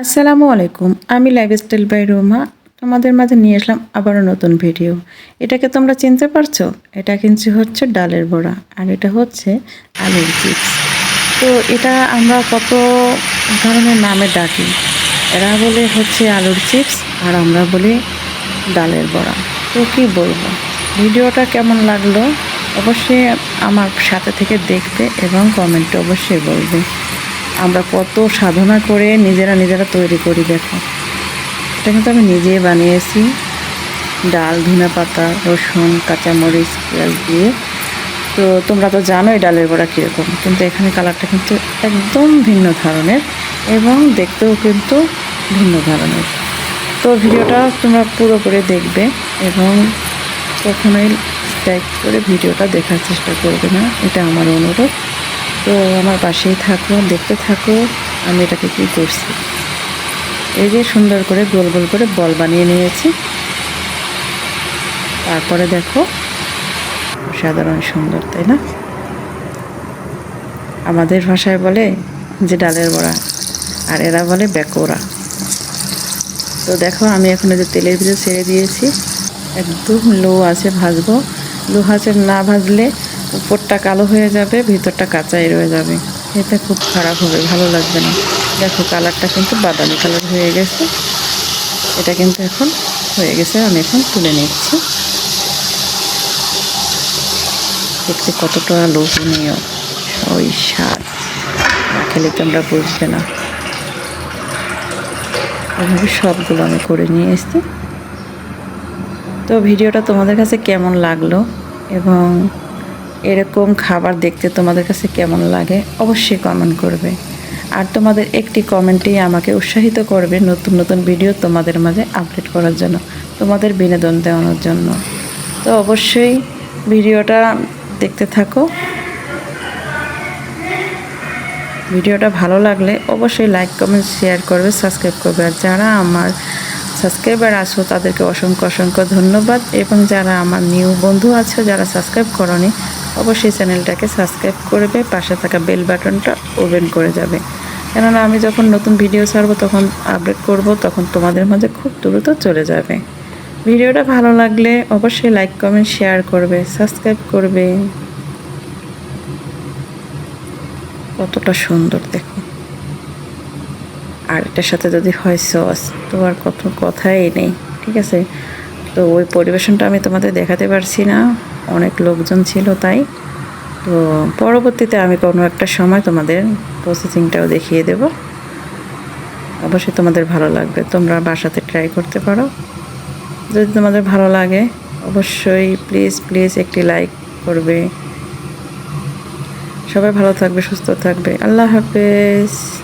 আসসালামু আলাইকুম, আমি লাইফস্টাইল বাই রুমা। তোমাদের মাঝে নিয়ে আসলাম আবারও নতুন ভিডিও এটাকে তোমরা চিনতে পারছ? এটা কিন্তু হচ্ছে ডালের বড়া, আর এটা হচ্ছে আলুর চিপস তো এটা আমরা কত ধরনের নামে ডাকি? এরা বলে হচ্ছে আলুর চিপস আর আমরা বলি ডালের বড়া। তো কি বলব? ভিডিওটা কেমন লাগল? অবশ্যই আমার সাথে থেকে দেখবে এবং কমেন্টে অবশ্যই বলবে। আমরা কত সাধনা করে নিজেরা নিজেরা তৈরি করি, দেখো। এটা কিন্তু আমি নিজেই বানিয়েছি। ডাল ধনে পাতা, রসুন, কাঁচামরিচ, পেঁয়াজ দিয়ে। তো তোমরা তো জানোই ডালের বড়া কীরকম, কিন্তু এখানে কালারটা কিন্তু একদম ভিন্ন ধরনের এবং দেখতেও কিন্তু ভিন্ন ধরনের। তো ভিডিওটা তোমরা পুরোপুরি দেখবে এবং কখনোই স্ট্যাক করে ভিডিওটা দেখার চেষ্টা করবে না, এটা আমার অনুরোধ। তো আমার পাশেই থাকো, দেখতে থাকো, আমি এটাকে কী করছি? এই যে সুন্দর করে গোল গোল করে বল বানিয়ে নিয়েছি। তারপরে দেখো, সাধারণ সুন্দর, তাই না? আমাদের ভাষায় বলে যে ডালের বড়া, আর এরা বলে বেকোরা। তো দেখো, আমি এখন যে তেলের ভিতরে ছেড়ে দিয়েছি। একদম লো আছে ভাজবো। লো আছে না ভাজলে উপরটা কালো হয়ে যাবে, ভিতরটা কাঁচাই রয়ে যাবে। এটা খুব খারাপ হবে, ভালো লাগবে না। দেখো, কালারটা কিন্তু বাদামি কালার হয়ে গেছে। এটা কিন্তু এখন হয়ে গেছে, আমি এখন তুলে নিচ্ছি। দেখতে কতটা লোভনীয় ওই স্বাদ না খেলে তোমরা বুঝবে না। এভাবে সবগুলো আমি করে নিয়ে এসেছি। তো ভিডিওটা তোমাদের কাছে কেমন লাগল? এবং এরকম খাবার দেখতে তোমাদের কাছে কেমন লাগে অবশ্যই কমেন্ট করবে। আর তোমাদের একটি কমেন্টেই আমাকে উৎসাহিত করবে নতুন নতুন ভিডিও তোমাদের মাঝে আপডেট করার জন্য, তোমাদের বিনোদন দেওয়ানোর জন্য। তো অবশ্যই ভিডিওটা দেখতে থাকো। ভিডিওটা ভালো লাগলে অবশ্যই লাইক কমেন্ট শেয়ার করবে সাবস্ক্রাইব করবে। আর যারা আমার সাবস্ক্রাইবার আছো, তাদেরকে অসংখ্য অসংখ্য ধন্যবাদ। এবং যারা আমার নিউ বন্ধু আছো, যারা সাবস্ক্রাইব করনি অবশ্যই চ্যানেলটাকে সাবস্ক্রাইব করবে, পাশে থাকা বেল বাটনটা ওপেন করে যাবে। কেননা আমি যখন নতুন ভিডিও ছাড়বো, তখন আপডেট করব, তখন তোমাদের মাঝে খুব দ্রুত চলে যাবে। ভিডিওটা ভালো লাগলে অবশ্যই লাইক, কমেন্ট, শেয়ার করবে, সাবস্ক্রাইব করবে। কতটা সুন্দর দেখো। আর এটার সাথে যদি হয় সস, তো আর কত কথাই নেই, ঠিক আছে? তো ওই পরিবেশনটা আমি তোমাদের দেখাতে পারছি না। অনেক লোকজন ছিল তাই। তো পরবর্তীতে আমি কোনো একটা সময় তোমাদের প্রসেসিংটাও দেখিয়ে দেব। অবশ্যই তোমাদের ভালো লাগবে। তোমরা বাসাতে ট্রাই করতে পারো। যদি তোমাদের ভালো লাগে, অবশ্যই প্লিজ প্লিজ একটি লাইক করবে। সবাই ভালো থাকবে, সুস্থ থাকবে। আল্লাহ হাফেজ।